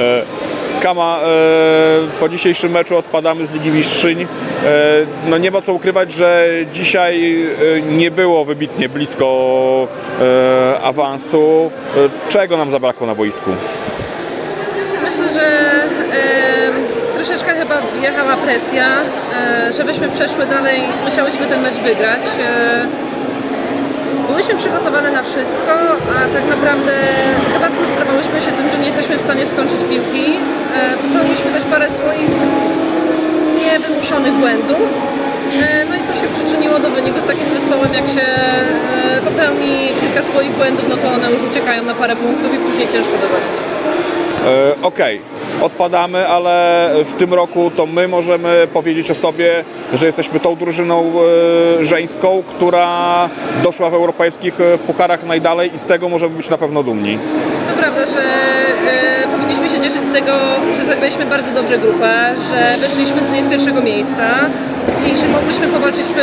E, Kama, e, po dzisiejszym meczu odpadamy z Ligi Mistrzyń. E, no nie ma co ukrywać, że dzisiaj nie było wybitnie blisko awansu. Czego nam zabrakło na boisku? Myślę, że troszeczkę chyba wjechała presja. Żebyśmy przeszły dalej, musiałyśmy ten mecz wygrać. Byłyśmy przygotowane na wszystko, a tak naprawdę chyba frustrowałyśmy się nie skończyć piłki. E, popełniliśmy też parę swoich niewymuszonych błędów. E, No i co się przyczyniło do wyniku z takim zespołem, jak się e, popełni kilka swoich błędów, no to one już uciekają na parę punktów i później ciężko dogonić. E, Okej, odpadamy, ale w tym roku to my możemy powiedzieć o sobie, że jesteśmy tą drużyną e, żeńską, która doszła w europejskich e, pucharach najdalej i z tego możemy być na pewno dumni. To prawda, że e, powinniśmy się cieszyć z tego, że zagraliśmy bardzo dobrze grupę, że wyszliśmy z niej z pierwszego miejsca i że mogłyśmy powalczyć w,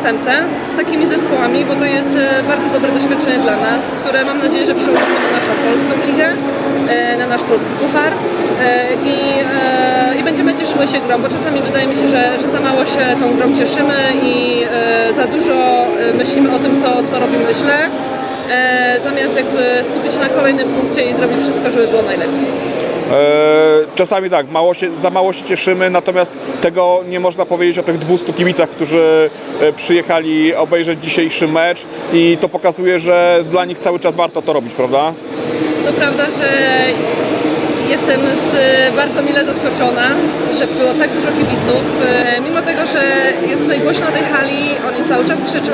z takimi zespołami, bo to jest e, bardzo dobre doświadczenie dla nas, które mam nadzieję, że przełożymy na naszą polską ligę, e, na nasz polski puchar e, i, i będziemy cieszyły się grą, bo czasami wydaje mi się, że, że za mało się tą grą cieszymy i za dużo myślimy o tym, co, co robimy źle zamiast jakby skupić się na kolejnym punkcie i zrobić wszystko, żeby było najlepiej. E, Czasami tak, mało się, za mało się cieszymy, natomiast tego nie można powiedzieć o tych 200 kibicach, którzy e, przyjechali obejrzeć dzisiejszy mecz i to pokazuje, że dla nich cały czas warto to robić, prawda? To prawda, że jestem z, bardzo mile zaskoczona, że było tak dużo kibiców. E, Mimo tego, że jest tutaj głośno na tej hali, oni cały czas krzyczą,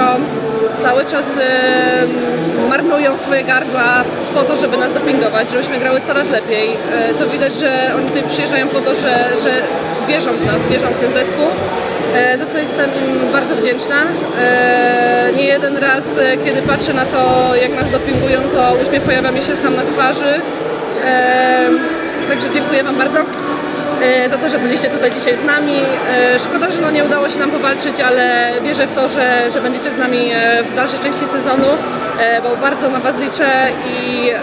cały czas e, marnują swoje gardła po to, żeby nas dopingować, żebyśmy grały coraz lepiej. E, To widać, że oni tutaj przyjeżdżają po to, że, że wierzą w nas, wierzą w ten zespół. e, Za co jestem im bardzo wdzięczna. Nie jeden raz, kiedy patrzę na to, jak nas dopingują, to uśmiech pojawia mi się sam na twarzy. Także dziękuję Wam bardzo za to, że byliście tutaj dzisiaj z nami. E, Szkoda, że no nie udało się nam powalczyć, ale wierzę w to, że, że będziecie z nami e, w dalszej części sezonu, e, bo bardzo na Was liczę i e,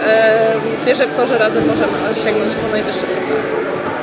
wierzę w to, że razem możemy sięgnąć po najwyższe trofea.